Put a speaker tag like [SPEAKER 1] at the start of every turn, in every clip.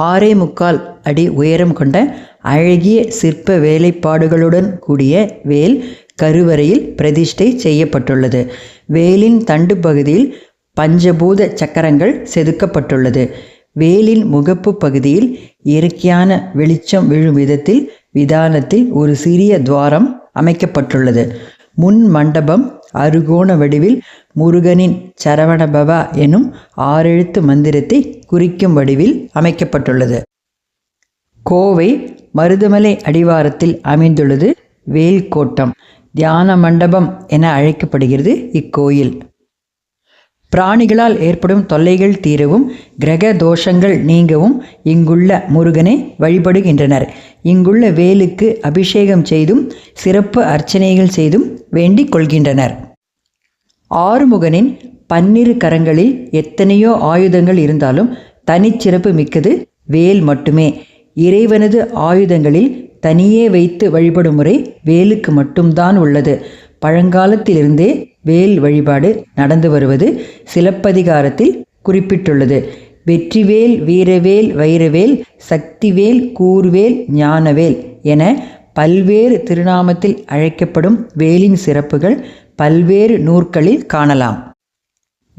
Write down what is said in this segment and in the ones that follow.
[SPEAKER 1] ஆறே முக்கால் அடி உயரம் கொண்ட அழகிய சிற்ப வேலைப்பாடுகளுடன் கூடிய வேல் கருவறையில் பிரதிஷ்டை செய்யப்பட்டுள்ளது. வேலின் தண்டு பகுதியில் பஞ்சபூத சக்கரங்கள் செதுக்கப்பட்டுள்ளது. வேலின் முகப்பு பகுதியில் இயற்கையான வெளிச்சம் விழும் விதத்தில் விதானத்தில் ஒரு சிறிய துவாரம் அமைக்கப்பட்டுள்ளது. முன் மண்டபம் அருகோண வடிவில் முருகனின் சரவணபவா எனும் ஆறெழுத்து மந்திரத்தை குறிக்கும் வடிவில் அமைக்கப்பட்டுள்ளது. கோவை மருதமலை அடிவாரத்தில் அமைந்துள்ளது வேல்கோட்டம். தியான மண்டபம் என அழைக்கப்படுகிறது இக்கோயில். பிராணிகளால் ஏற்படும் தொல்லைகள் தீரவும் கிரக தோஷங்கள் நீங்கவும் இங்குள்ள முருகனை வழிபடுகின்றனர். இங்குள்ள வேலுக்கு அபிஷேகம் செய்தும் சிறப்பு அர்ச்சனைகள் செய்தும் வேண்டிக் கொள்கின்றனர். ஆறுமுகனின் பன்னிரு கரங்களில் எத்தனையோ ஆயுதங்கள் இருந்தாலும் தனிச்சிறப்பு மிக்கது வேல் மட்டுமே. இறைவனது ஆயுதங்களில் தனியே வைத்து வழிபடும் முறை வேலுக்கு மட்டும்தான் உள்ளது. பழங்காலத்திலிருந்தே வேல் வழிபாடு நடந்து வருவது சிலப்பதிகாரத்தில் குறிப்பிட்டுள்ளது. வெற்றிவேல் வீரவேல் வைரவேல் சக்திவேல் கூர்வேல் ஞானவேல் என பல்வேறு திருநாமத்தில் அழைக்கப்படும் வேலின் சிறப்புகள் பல்வேறு நூற்களில் காணலாம்.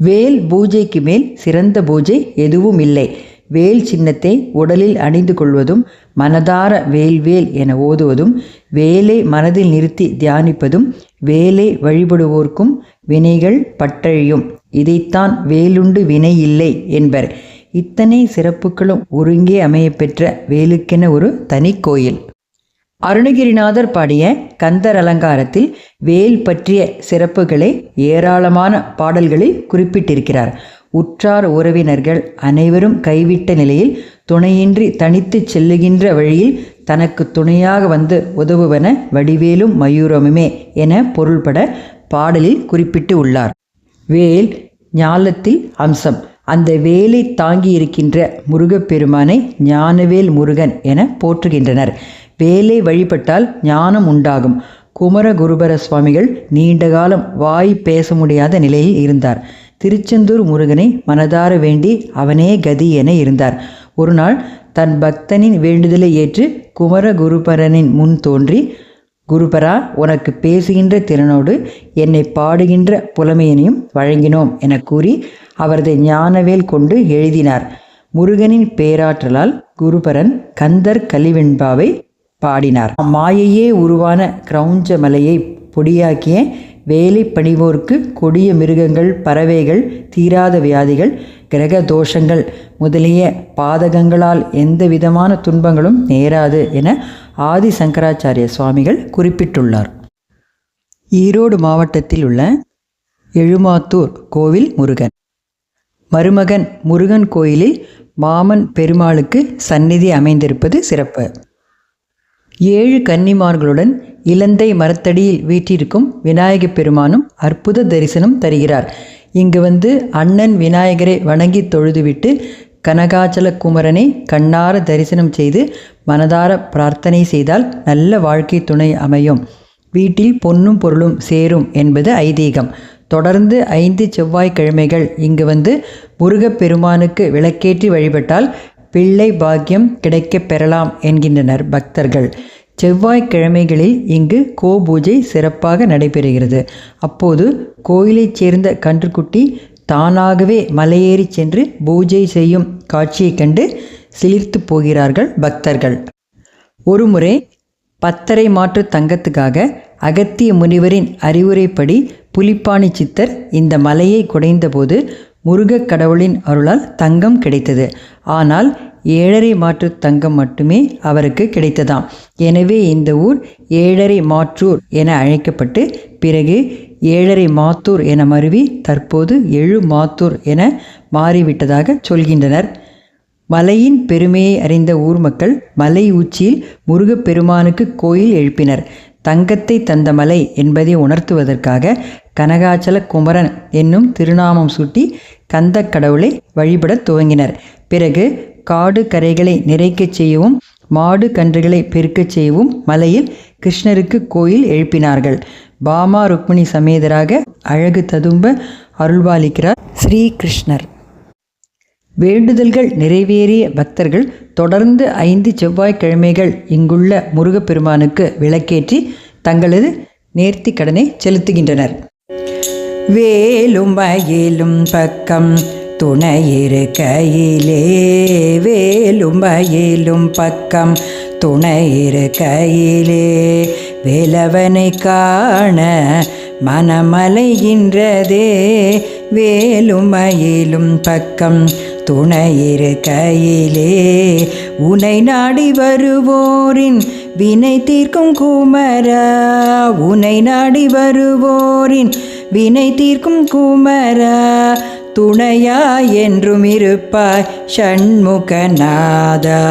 [SPEAKER 1] வேல் பூஜைக்கு மேல் சிறந்த பூஜை எதுவும் இல்லை வேல் சின்னத்தை உடலில் அணிந்து கொள்வதும் மனதார வேல்வேல் என ஓதுவதும் வேலை மனதில் நிறுத்தி தியானிப்பதும் வேலை வழிபடுவோர்க்கும் வினைகள் பட்டழியும் இதைத்தான் வேலுண்டு வினை இல்லை என்பர். இத்தனை சிறப்புகளும் ஒருங்கே அமையப்பெற்ற வேலுக்கென ஒரு தனி கோயில். அருணகிரிநாதர் பாடிய கந்தர் அலங்காரத்தில் வேல் பற்றிய சிறப்புகளை ஏராளமான பாடல்களில் குறிப்பிட்டிருக்கிறார். உற்றார் உறவினர்கள் அனைவரும் கைவிட்ட நிலையில் துணையின்றி தனித்து செல்லுகின்ற வழியில் தனக்கு துணையாக வந்து உதவுவன வடிவேலும் மயூரமுமே என பொருள்பட பாடலில் குறிப்பிட்டு உள்ளார். வேல் ஞாலத்தில் அம்சம். அந்த வேலை தாங்கி இருக்கின்ற முருகப்பெருமானை ஞானவேல் முருகன் என போற்றுகின்றனர். வேலை வழிபட்டால் ஞானம் உண்டாகும். குமரகுருபர சுவாமிகள் நீண்ட காலம் வாய் பேச முடியாத நிலையில் இருந்தார். திருச்செந்தூர் முருகனை மனதார வேண்டி அவனே கதி என இருந்தார். ஒருநாள் தன் பக்தனின் வேண்டுதலை ஏற்று குமர குருபரனின் முன் தோன்றி குருபரா உனக்கு பேசுகின்ற திறனோடு என்னை பாடுகின்ற புலமையினையும் வழங்கினோம் என கூறி அவரது ஞானவேல் கொண்டு எழுதினார். முருகனின் பேராற்றலால் குருபரன் கந்தர் கலிவெண்பாவை பாடினார். மாயையே உருவான கிரௌஞ்ச மலையை பொடியாக்கிய வேலை பணிவோர்க்கு கொடிய மிருகங்கள் பறவைகள் தீராத வியாதிகள் கிரக தோஷங்கள் முதலிய பாதகங்களால் எந்த விதமான துன்பங்களும் நேராது என ஆதி சங்கராச்சாரிய சுவாமிகள் குறிப்பிட்டுள்ளார். ஈரோடு மாவட்டத்தில் உள்ள எழுமாத்தூர் கோவில் முருகன். மருமகன் முருகன் கோயிலில் மாமன் பெருமாளுக்கு சந்நிதி அமைந்திருப்பது சிறப்பு. ஏழு கன்னிமார்களுடன் இலந்தை மரத்தடியில் வீற்றிருக்கும் விநாயகப் பெருமானும் அற்புத தரிசனம் தருகிறார். இங்கு வந்து அண்ணன் விநாயகரை வணங்கி தொழுதுவிட்டு கனகாச்சல குமரனை கண்ணார தரிசனம் செய்து மனதார பிரார்த்தனை செய்தால் நல்ல வாழ்க்கை துணை அமையும். வீட்டில் பொன்னும் பொருளும் சேரும் என்பது ஐதீகம். தொடர்ந்து ஐந்து செவ்வாய்க்கிழமைகள் இங்கு வந்து முருகப்பெருமானுக்கு விளக்கேற்றி வழிபட்டால் பிள்ளை பாக்கியம் கிடைக்கப் பெறலாம் என்கின்றனர் பக்தர்கள். செவ்வாய்க்கிழமைகளில் இங்கு கோபூஜை சிறப்பாக நடைபெறுகிறது. அப்போது கோயிலைச் சேர்ந்த கன்றுக்குட்டி தானாகவே மலையேறி சென்று பூஜை செய்யும் காட்சியைக் கண்டு சிலிர்த்து போகிறார்கள் பக்தர்கள். ஒருமுறை பத்தரை மாற்று தங்கத்துக்காக அகத்திய முனிவரின் அறிவுரைப்படி புலிப்பாணி சித்தர் இந்த மலையை குடைந்தபோது முருகக் கடவுளின் அருளால் தங்கம் கிடைத்தது. ஆனால் ஏழரை மாற்று தங்கம் மட்டுமே அவருக்கு கிடைத்ததாம். எனவே இந்த ஊர் ஏழரை மாற்றூர் என அழைக்கப்பட்டு பிறகு ஏழரை மாத்தூர் என மருவி தற்போது எழு மாத்தூர் என மாறிவிட்டதாக சொல்கின்றனர். மலையின் பெருமையை அறிந்த ஊர் மக்கள் மலை உச்சியில் முருகப்பெருமானுக்கு கோயில் எழுப்பினர். தங்கத்தை தந்த மலை என்பதை உணர்த்துவதற்காக கனகாச்சல குமரன் என்னும் திருநாமம் சூட்டி கந்த கடவுளை வழிபடத் துவங்கினர். பிறகு காடு கரைகளை நிறைக்கச் செய்யவும் மாடு கன்றுகளை பெருக்கச் செய்யவும் மலையில் கிருஷ்ணருக்கு கோயில் எழுப்பினார்கள். பாமா ருக்மிணி சமேதராக அழகு ததும்ப அருள்பாலிக்கிறார் ஸ்ரீகிருஷ்ணர். வேண்டுதல்கள் நிறைவேறிய பக்தர்கள் தொடர்ந்து ஐந்து செவ்வாய்க்கிழமைகள் இங்குள்ள முருகப்பெருமானுக்கு விளக்கேற்றி தங்களது நேர்த்தி கடனை செலுத்துகின்றனர். வேலும் மயிலும் பக்கம் துணையிருக்கையிலே வேலும் மயிலும் பக்கம் துணையிருக்கையிலே வேலவனை காண மனமலைகின்றதே. வேலும் மயிலும் பக்கம் துணையிருக்கையிலே உனை நாடி வருவோரின் வினை தீர்க்கும் குமரா. உனை நாடி வருவோரின் வினை தீர்க்கும் குமரா துணையா என்றும் இருப்பாய் ஷண்முகநாதா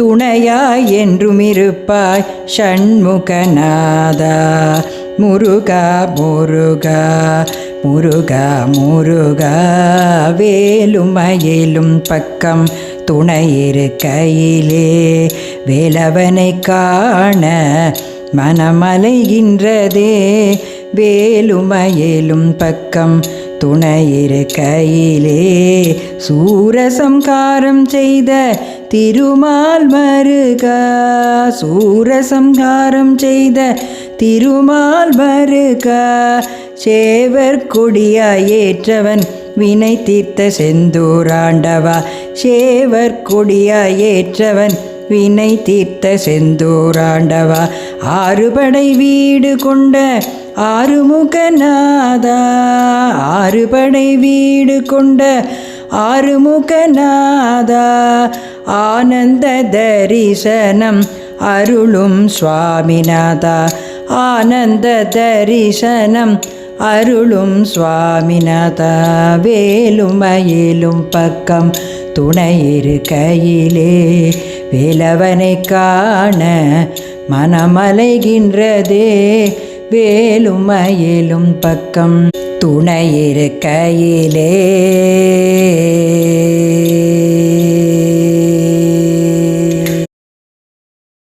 [SPEAKER 1] துணையா என்றும் இருப்பாய் ஷண்முகநாதா முருகா முருகா முருகா முருகா. வேலும் மயிலும் பக்கம் துணையிருக்கையிலே வேலவனை காண மனமலைகின்றதே. வேலுமயலும் பக்கம் துணையிரு கையிலே சூரசம்காரம் செய்த திருமால் மருகா. சூரசம்காரம் செய்த திருமால் மருகா. சேவர் கொடியாய் ஏற்றவன் வினை தீர்த்த செந்தூராண்டவா சேவர் கொடியாய் ஏற்றவன் வினை தீர்த்த செந்தூராண்டவா ஆறுபடை வீடு கொண்ட ஆறுமுகநாதா ஆறுபடை வீடு கொண்ட ஆறுமுகநாதா ஆனந்த தரிசனம் அருளும் சுவாமிநாதா ஆனந்த தரிசனம் அருளும் சுவாமிநாதா வேலும் மயிலும் பக்கம் துணையிரு கையிலே வேலவனை காண மனமலைகின்றதே. வேலுமயிலும் பக்கம் துணையிருக்கையிலே